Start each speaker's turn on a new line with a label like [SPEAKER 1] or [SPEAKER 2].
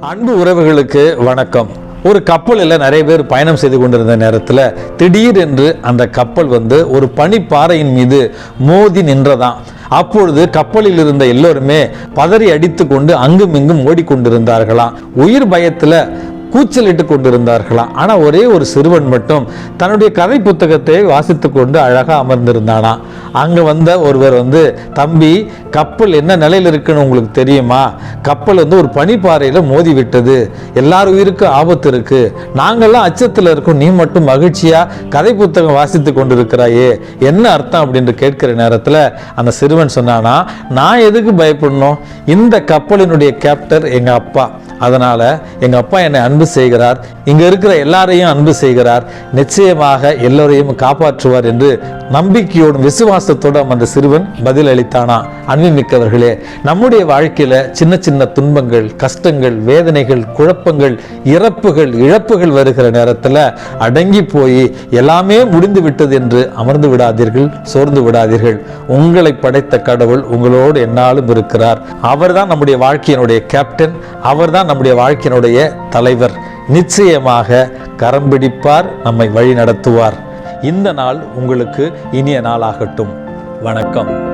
[SPEAKER 1] அன்பு உறவுகளுக்கு வணக்கம். ஒரு கப்பலில் நிறைய பேர் பயணம் செய்து கொண்டிருந்த நேரத்தில் திடீரென்று அந்த கப்பல் வந்து ஒரு பனிப்பாறையின் மீது மோதி நின்றதாம். அப்பொழுது கப்பலில் இருந்த எல்லோருமே பதறி அடித்து கொண்டு அங்கும் இங்கும் ஓடிக்கொண்டிருந்தார்களாம். உயிர் பயத்தில் கூச்சலிட்டு கொண்டிருந்தார்களாம் ஆனால் ஒரே ஒரு சிறுவன் மட்டும் தன்னுடைய கதை புத்தகத்தை வாசித்து கொண்டு அழகாக அமர்ந்திருந்தானாம் அங்கே வந்த ஒருவர் வந்து தம்பி கப்பல் என்ன நிலையில் இருக்குன்னு உங்களுக்கு தெரியுமா? கப்பல் வந்து ஒரு பனிப்பாறையில் மோதி விட்டது. எல்லார் உயிருக்கும் ஆபத்து இருக்குது நாங்கெல்லாம் அச்சத்தில் இருக்கோம். நீ மட்டும் மகிழ்ச்சியாக கதை புத்தகம் வாசித்து கொண்டிருக்கிறாயே. என்ன அர்த்தம்? அப்படின்னு கேட்கிற நேரத்தில் அந்த சிறுவன் சொன்னானா நான் எதுக்கு பயப்படணும்? இந்த கப்பலினுடைய கேப்டர் எங்கள் அப்பா. அதனால எங்க அப்பா என்னை அன்பு செய்கிறார். இங்க இருக்கிற எல்லாரையும் அன்பு செய்கிறார். நிச்சயமாக எல்லோரையும் காப்பாற்றுவார் என்று நம்பிக்கையோடும் விசுவாசத்தோடும் அந்த சிறுவன் பதில் அளித்தானா அன்புமிக்கவர்களே நம்முடைய வாழ்க்கையில சின்ன சின்ன துன்பங்கள் கஷ்டங்கள் வேதனைகள் குழப்பங்கள் இறப்புகள் இழப்புகள் வருகிற நேரத்தில் அடங்கி போய் எல்லாமே முடிந்து விட்டது என்று அமர்ந்து விடாதீர்கள் சோர்ந்து விடாதீர்கள். உங்களை படைத்த கடவுள் உங்களோடு என்னாலும் இருக்கிறார். அவர்தான் நம்முடைய வாழ்க்கையினுடைய கேப்டன் அவர்தான் நம்முடைய வாழ்க்கையினுடைய தலைவர். நிச்சயமாக கரம் பிடிப்பார் நம்மை வழி நடத்துவார். இந்த நாள் உங்களுக்கு இனிய நாளாகட்டும். வணக்கம்.